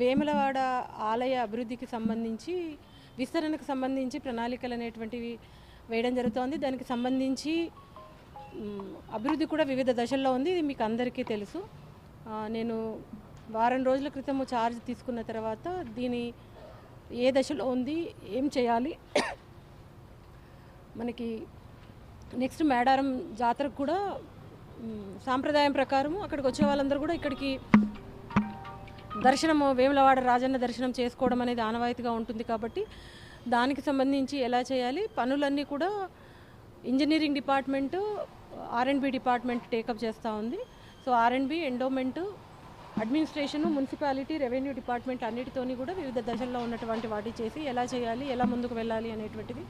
వేములవాడ ఆలయ అభివృద్ధికి సంబంధించి విస్తరణకు సంబంధించి ప్రణాళికలు అనేటువంటివి వేయడం జరుగుతోంది. దానికి సంబంధించి అభివృద్ధి కూడా వివిధ దశల్లో ఉంది. ఇది మీకు అందరికీ తెలుసు. నేను వారం రోజుల క్రితం ఛార్జ్ తీసుకున్న తర్వాత దీని ఏ దశలో ఉంది ఏం చేయాలి? మనకి నెక్స్ట్ మేడారం జాతరకు కూడా సాంప్రదాయం ప్రకారం అక్కడికి వచ్చే వాళ్ళందరూ కూడా ఇక్కడికి దర్శనం వేములవాడ రాజన్న దర్శనం చేసుకోవడం అనేది ఆనవాయితీగా ఉంటుంది కాబట్టి దానికి సంబంధించి ఎలా చేయాలి? పనులన్నీ కూడా engineering department R and B department take up చేస్తూ ఉంది. So R and B endowment administration municipality revenue department అన్నిటితోని కూడా వివిధ దశల్లో ఉన్నటువంటి వాటి చేసి ఎలా చేయాలి ఎలా ముందుకు వెళ్ళాలి అనేటువంటిది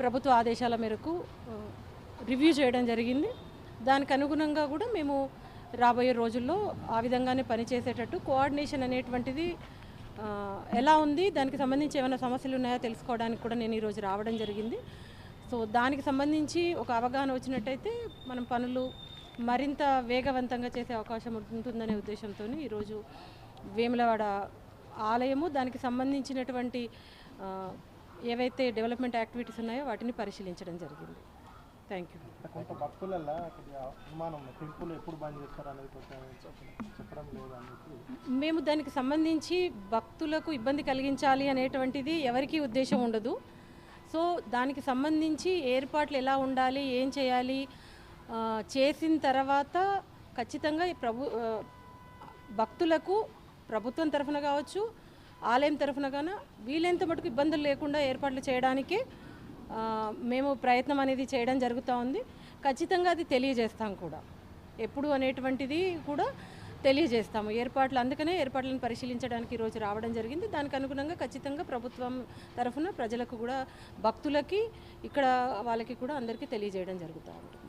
ప్రభుత్వ ఆదేశాల మేరకు రివ్యూ చేయడం జరిగింది. దానికి అనుగుణంగా కూడా మేము రాబోయే రోజుల్లో ఆ విధంగానే పనిచేసేటట్టు కోఆర్డినేషన్ అనేటువంటిది ఎలా ఉంది దానికి సంబంధించి ఏమైనా సమస్యలు ఉన్నాయో తెలుసుకోవడానికి కూడా నేను ఈరోజు రావడం జరిగింది. సో దానికి సంబంధించి ఒక అవగాహన వచ్చినట్టయితే మనం పనులు మరింత వేగవంతంగా చేసే అవకాశం ఉంటుందనే ఉద్దేశంతో ఈరోజు వేములవాడ ఆలయము దానికి సంబంధించినటువంటి ఏవైతే డెవలప్మెంట్ యాక్టివిటీస్ ఉన్నాయో వాటిని పరిశీలించడం జరిగింది. థ్యాంక్ యూ కొంత కొద్దిగా అనుమానం టెంపుల్ ఎప్పుడు బంద్ చేస్తారు అనేది చెప్పడం లేదు అని చెప్పి మేము దానికి సంబంధించి భక్తులకు ఇబ్బంది కలిగించాలి అనేటువంటిది ఎవరికీ ఉద్దేశం ఉండదు. సో దానికి సంబంధించి ఏర్పాట్లు ఎలా ఉండాలి ఏం చేయాలి చేసిన తర్వాత ఖచ్చితంగా ఈ ప్రభు భక్తులకు ప్రభుత్వం తరఫున కావచ్చు ఆలయం తరఫున గాన వీలైనంత మటుకు ఇబ్బందులు లేకుండా ఏర్పాట్లు చేయడానికి మేము ప్రయత్నం అనేది చేయడం జరుగుతూ ఉంది. ఖచ్చితంగా అది తెలియజేస్తాం కూడా. ఎప్పుడు అనేటువంటిది కూడా తెలియజేస్తాము. ఏర్పాట్లు అందుకనే ఏర్పాట్లను పరిశీలించడానికి ఈరోజు రావడం జరిగింది. దానికి అనుగుణంగా ఖచ్చితంగా ప్రభుత్వం తరఫున ప్రజలకు కూడా భక్తులకి ఇక్కడ వాళ్ళకి కూడా అందరికీ తెలియజేయడం జరుగుతూ ఉంటుంది.